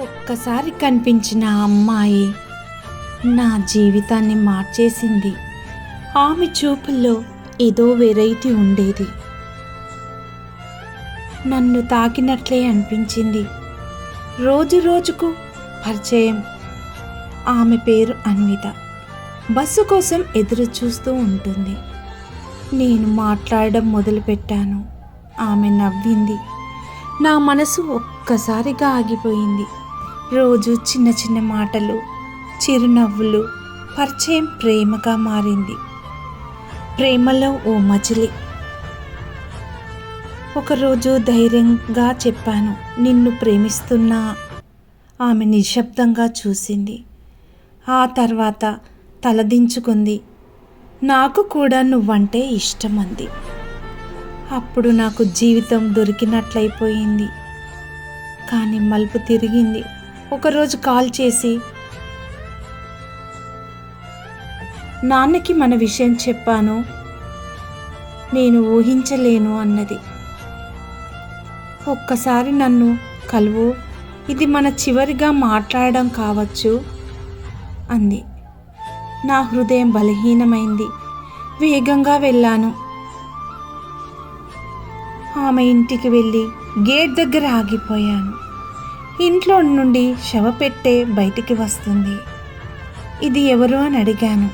ఒక్కసారి కనిపించిన అమ్మాయి నా జీవితాన్ని మార్చేసింది. ఆమె చూపుల్లో ఏదో వెరైటీ ఉండేది. నన్ను తాకినట్లే అనిపించింది. రోజు రోజుకు పరిచయం. ఆమె పేరు అన్విత. బస్సు కోసం ఎదురు చూస్తూ ఉంటుంది. నేను మాట్లాడడం మొదలుపెట్టాను. ఆమె నవ్వింది. నా మనసు ఒక్కసారిగా ఆగిపోయింది. రోజు చిన్న చిన్న మాటలు చిరునవ్వులు పరిచయం ప్రేమగా మారింది. ప్రేమలో ఓ మజిలి. ఒకరోజు ధైర్యంగా చెప్పాను నిన్ను ప్రేమిస్తున్నా ఆమె నిశ్శబ్దంగా చూసింది. ఆ తర్వాత తలదించుకుంది. నాకు కూడా నువ్వంటే ఇష్టం అప్పుడు నాకు జీవితం దొరికినట్లయిపోయింది. కానీ మలుపు తిరిగింది. ఒకరోజు కాల్ చేసి నాన్నకి మన విషయం చెప్పాను. నేను ఊహించలేను అన్నది. ఒక్కసారి నన్ను కలువు ఇది మన చివరిగా మాట్లాడడం కావచ్చు అంది. నా హృదయం బలహీనమైంది. వేగంగా వెళ్ళాను. ఆమె ఇంటికి వెళ్ళి గేట్ దగ్గర ఆగిపోయాను. ఇంట్లో నుండి శవపెట్టే బయటికి వస్తుంది. ఇది ఎవరు అని అడిగాను.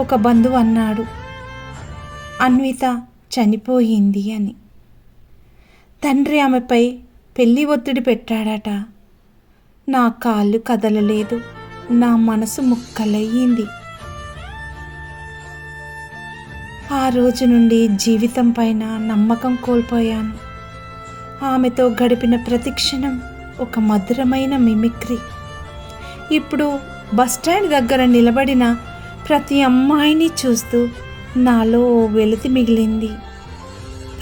ఒక బంధువు అన్నాడు. అన్విత చనిపోయింది అని. తండ్రి ఆమెపై పెళ్ళి ఒత్తిడి పెట్టాడట. నా కాళ్ళు కదలలేదు. నా మనసు ముక్కలయ్యింది. ఆ రోజు నుండి జీవితం పైన నమ్మకం కోల్పోయాను. ఆమెతో గడిపిన ప్రతి క్షణం ఒక మధురమైన మిమిక్రీ. ఇప్పుడు బస్టాండ్ దగ్గర నిలబడిన ప్రతి అమ్మాయిని చూస్తూ నాలో ఓ వెలితి మిగిలింది.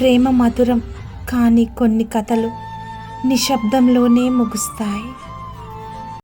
ప్రేమ మధురం కానీ కొన్ని కథలు నిశ్శబ్దంలోనే ముగుస్తాయి.